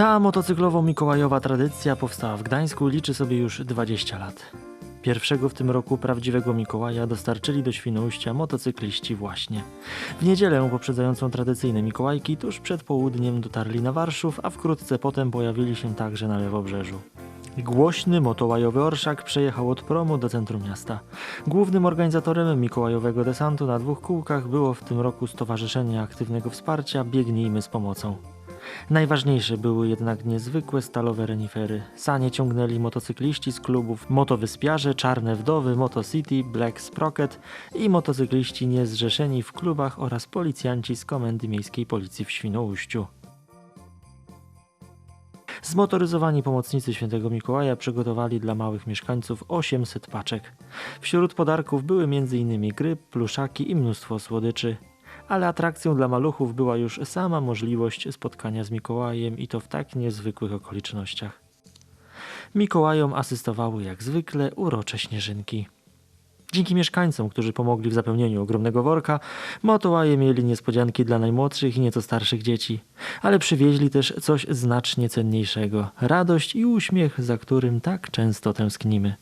Ta motocyklowo-mikołajowa tradycja powstała w Gdańsku liczy sobie już 20 lat. Pierwszego w tym roku prawdziwego Mikołaja dostarczyli do Świnoujścia motocykliści właśnie. W niedzielę poprzedzającą tradycyjne Mikołajki tuż przed południem dotarli na Warszów, a wkrótce potem pojawili się także na Lewobrzeżu. Głośny motołajowy orszak przejechał od promu do centrum miasta. Głównym organizatorem mikołajowego desantu na dwóch kółkach było w tym roku Stowarzyszenie Aktywnego Wsparcia Biegnijmy z Pomocą. Najważniejsze były jednak niezwykłe stalowe renifery. Sanie ciągnęli motocykliści z klubów Motowyspiarze, Czarne Wdowy, Motocity, Black Sprocket i motocykliści niezrzeszeni w klubach oraz policjanci z Komendy Miejskiej Policji w Świnoujściu. Zmotoryzowani pomocnicy świętego Mikołaja przygotowali dla małych mieszkańców 800 paczek. Wśród podarków były m.in. gry, pluszaki i mnóstwo słodyczy. Ale atrakcją dla maluchów była już sama możliwość spotkania z Mikołajem i to w tak niezwykłych okolicznościach. Mikołajom asystowały jak zwykle urocze śnieżynki. Dzięki mieszkańcom, którzy pomogli w zapełnieniu ogromnego worka, motołaje mieli niespodzianki dla najmłodszych i nieco starszych dzieci. Ale przywieźli też coś znacznie cenniejszego radość i uśmiech, za którym tak często tęsknimy.